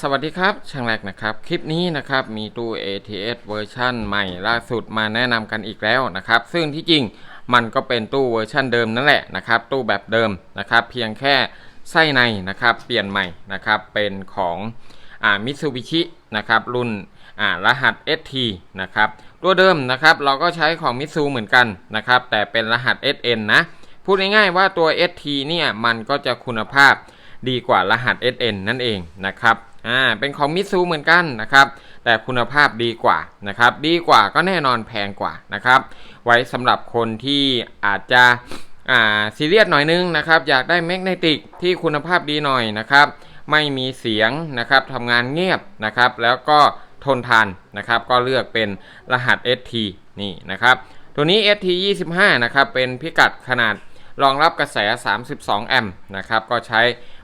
สวัสดีครับช่างแรกนะครับ คลิปนี้นะครับมีตู้ ATS เวอร์ชันใหม่ล่าสุดมาแนะนำกันอีกแล้วนะครับ ซึ่งที่จริงมันก็เป็นตู้เวอร์ชันเดิมนั่นแหละนะครับ ตู้แบบเดิมนะครับ เพียงแค่ไส้ในนะครับเปลี่ยนใหม่นะครับเป็นของอ่ามิตซูบิชินะครับรุ่นอ่ารหัส ST นะครับตัวเดิมนะครับเราก็ใช้ของมิตซูเหมือนกันนะครับแต่เป็นรหัส SN นะพูดง่ายๆว่าตัว ST เนี่ยมันก็จะคุณภาพดีกว่ารหัส SN นั่นเองนะครับ อ่าเป็นของมิตซูเหมือนกันนะครับแต่คุณภาพดีกว่านะครับดีกว่าก็แน่นอนแพงกว่านะครับไว้สำหรับคนที่อาจจะอ่าซีเรียสหน่อยนึงนะครับอยากได้แมกเนติกที่คุณภาพดีหน่อยนะครับไม่มีเสียงนะครับทำงานเงียบนะครับแล้วก็ทนทานนะครับก็เลือกเป็นรหัส ST นี่นะครับตัวนี้ ST 25นะครับเป็นพิกัดขนาดรองรับกระแส 32 แอมป์นะครับก็ใช้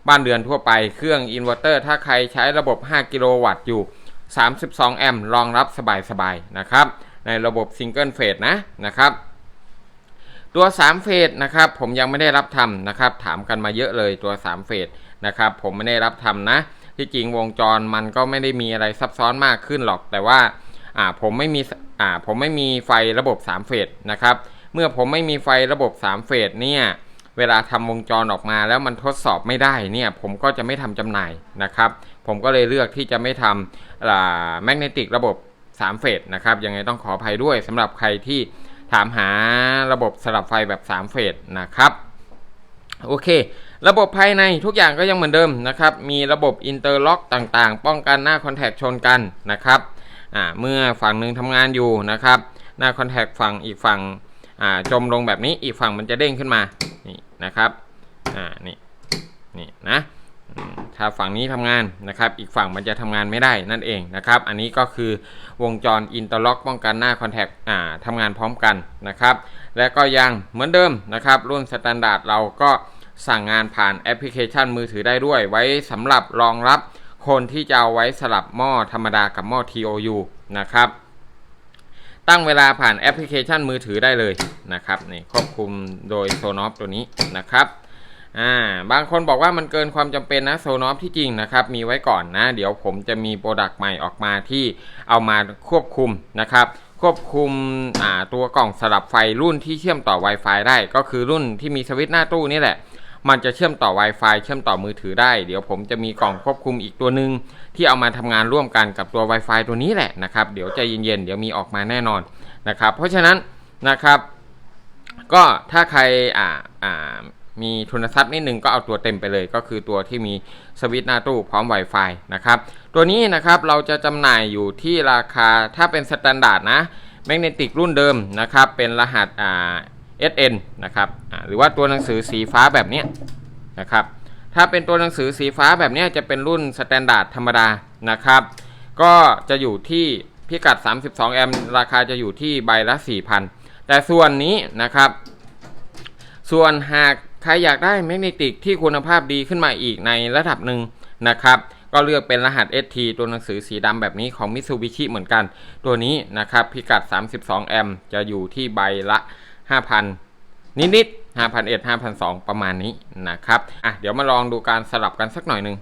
บ้านเรือนทั่วไป เครื่องอินเวอร์เตอร์ถ้าใครใช้ระบบ 5 กิโลวัตต์อยู่ 32 แอมป์รองรับสบายๆนะครับ ในระบบซิงเกิลเฟสนะนะครับตัว 3 เฟสนะครับผมยังไม่ได้รับทำนะครับถามกันมาเยอะเลยตัว 3 เฟสนะครับผมไม่ได้รับทำนะ ที่จริงวงจรมันก็ไม่ได้มีอะไรซับซ้อนมากขึ้นหรอก แต่ว่าอ่าผมไม่มีอ่าผมไม่มีไฟระบบ 3 เฟสนะครับเมื่อผมไม่มีไฟระบบ 3 เฟสเนี่ย เวลาทำวงจรออกมาแล้วมันทดสอบไม่ได้เนี่ยผมก็จะไม่ทำจำหน่ายนะครับ ผมก็เลยเลือกที่จะไม่ทำแมกเนติกระบบ3เฟสนะครับยังไงต้องขออภัยด้วยสำหรับใครที่ถามหาระบบสลับไฟแบบ3เฟสนะครับโอเค ระบบภายในทุกอย่างก็ยังเหมือนเดิมนะครับ มีระบบอินเตอร์ล็อกต่างๆ ป้องกันหน้าคอนแทคชนกันนะครับเมื่อฝั่งหนึ่งทำงานอยู่นะครับ หน้าคอนแทคฝั่งอีกฝั่งจมลงแบบนี้อีกฝั่งมันจะเด้งขึ้นมานี่ นะครับอ่านี่นี่นะถ้าฝั่งนี้ทำงานนะครับอีกฝั่งมันจะทำงานไม่ได้นั่นเองนะครับอันนี้ก็คือวงจรอินเตอร์ล็อกป้องกันหน้าคอนแทคอ่าทำงานพร้อมกันนะครับและก็ยังเหมือนเดิมนะครับรุ่นสแตนดาร์ดเราก็สั่งงานผ่านแอปพลิเคชันมือถือได้ด้วย ไว้สำหรับรองรับคนที่จะเอาไว้สลับหม้อธรรมดากับหม้อ TOU นะครับ ตั้งเวลาผ่านแอปพลิเคชันมือถือได้เลยนะครับนี่ควบคุมโดยโซนอฟตัวนี้นะครับอ่าบางคนบอกว่ามันเกินความจำเป็นนะโซนอฟที่จริงนะครับมีไว้ก่อนนะ เดี๋ยวผมจะมีโปรดักต์ใหม่ออกมาที่เอามาควบคุมนะครับ ควบคุมอ่าตัวกล่องสลับไฟรุ่นที่เชื่อมต่อ Wi-Fi ได้ ก็คือรุ่นที่มีสวิตช์หน้าตู้นี่แหละ มันจะเชื่อมต่อ Wi-Fi เชื่อมต่อมือถือได้ เดี๋ยวผมจะมีกล่องควบคุมอีกตัวหนึ่งที่เอามาทำงานร่วมกันกับตัว Wi-Fi ตัวนี้แหละนะครับ เดี๋ยวใจเย็นๆ เดี๋ยวมีออกมาแน่นอนนะครับ เพราะฉะนั้นนะครับ ก็ถ้าใครอ่าอ่ามีทุนทรัพย์นิดนึงก็เอาตัวเต็มไปเลยก็คือตัวที่มีสวิตช์หน้าตู้พร้อม Wi-Fi นะครับ ตัวนี้นะครับเราจะจำหน่ายอยู่ที่ราคาถ้าเป็นสแตนดาร์ดนะแมกเนติกรุ่นเดิมนะครับ เป็นรหัสอ่า SN นะครับหรือว่าตัวหนังสือสีฟ้าแบบนี้นะครับถ้าเป็นตัวหนังสือสีฟ้าแบบนี้จะเป็นรุ่นสแตนดาร์ดธรรมดานะครับก็จะอยู่ที่พิกัด 32 แอมป์ราคาจะอยู่ที่ใบละ 4,000 แต่ส่วนนี้นะครับ ส่วนหากใครอยากได้แมกเนติกที่คุณภาพดีขึ้นมาอีกในระดับหนึ่งนะครับก็เลือกเป็นรหัส ST ตัวหนังสือสีดำแบบนี้ของ Mitsubishi เหมือนกัน ตัวนี้นะครับพิกัด 32 แอมป์จะอยู่ที่ใบละ 5,000 นิดๆ5,001 5,002 ประมาณนี้นะครับอะเดี๋ยวมาลองดูการสลับกันสักหน่อยหนึ่ง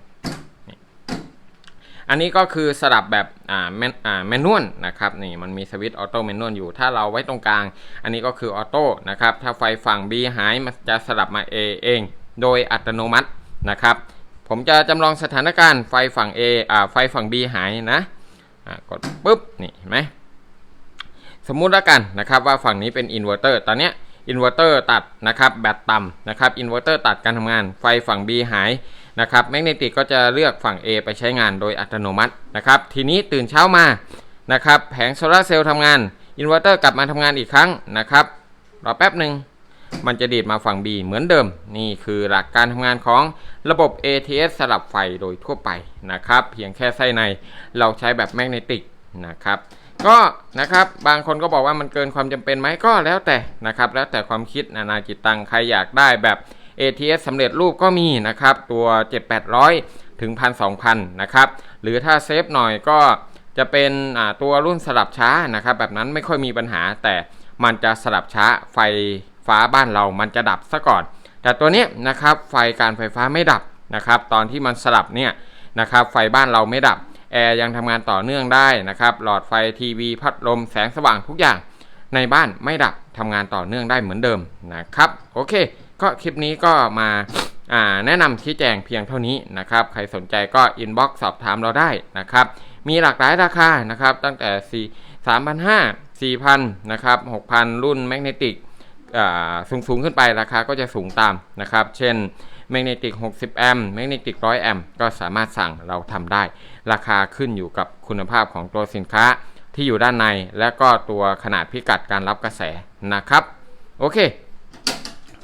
อันนี้ก็คือสลับแบบอ่าแมนอ่าแมนนวลนะครับนี่มันมีสวิตช์ออโต้แมนนวลอยู่ถ้าเราไว้ตรงกลาง อันนี้ก็คือออโต้นะครับถ้าไฟฝั่ง B หายมันจะสลับมา A เอง โดยอัตโนมัตินะครับ ผมจะจำลองสถานการณ์ไฟฝั่ง A อ่าไฟฝั่ง B หายนะกดปุ๊บนี่เห็นไหม สมมุติแล้วกันนะครับว่าฝั่งนี้เป็นอินเวอร์เตอร์ตอนเนี้ยอินเวอร์เตอร์ตัดนะครับแบตต่ำนะครับอินเวอร์เตอร์ตัดการทำงาน ไฟฝั่ง B หายนะครับแมกเนติกก็จะเลือกฝั่ง A ไปใช้งานโดยอัตโนมัตินะครับทีนี้ตื่นเช้ามานะครับแผงโซลาเซลล์ทำงานอินเวอร์เตอร์กลับมาทำงานอีกครั้งนะครับรอแป๊บหนึ่งมันจะดีดมาฝั่ง B เหมือนเดิม นี่คือหลักการทำงานของระบบ ATS สลับไฟโดยทั่วไปนะครับ เพียงแค่ไส้ในเราใช้แบบแมกเนติกนะครับ ก็นะครับบางคนก็บอกว่ามันเกินความจำเป็นไหมก็แล้วแต่นะครับแล้วแต่ความคิดนานาจิตตังใครอยากได้แบบ ATS สำเร็จรูปก็มีนะครับตัว 7800 ถึง 1,200 นะครับหรือถ้าเซฟหน่อยก็จะเป็นตัวรุ่นสลับช้านะครับแบบนั้นไม่ค่อยมีปัญหา แต่มันจะสลับช้าไฟฟ้าบ้านเรามันจะดับซะก่อน แต่ตัวนี้นะครับไฟการไฟฟ้าไม่ดับนะครับตอนที่มันสลับเนี่ยนะครับไฟบ้านเราไม่ดับ แอร์ยังทำงานต่อเนื่องได้นะครับ หลอดไฟทีวีพัดลมแสงสว่างทุกอย่างในบ้านไม่ดับทำงานต่อเนื่องได้เหมือนเดิมนะครับ โอเค ก็คลิปนี้ก็มาาแนะนำชี้แจงเพียงเท่านี้นะครับ ใครสนใจก็อินบ็อกซ์สอบถามเราได้นะครับ มีหลากหลายราคานะครับ ตั้งแต่ 4 3,500 4,000 นะครับ 6,000 รุ่นแมกเนติกสูงสูงขึ้นไปราคาก็จะสูงตามนะครับ เช่น แมกเนติก 60 แอมป์แมกเนติก 100 แอมป์ก็สามารถสั่งเราทำได้ ราคาขึ้นอยู่กับคุณภาพของตัวสินค้าที่อยู่ด้านใน และก็ตัวขนาดพิกัดการรับกระแสนะครับ โอเค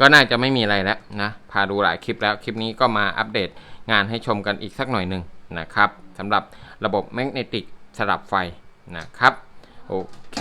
ก็น่าจะไม่มีอะไรแล้วนะ พาดูหลายคลิปแล้วคลิปนี้ก็มาอัปเดตงานให้ชมกันอีกสักหน่อยหนึ่งนะครับสำหรับระบบแมกเนติกสลับไฟนะครับ โอเค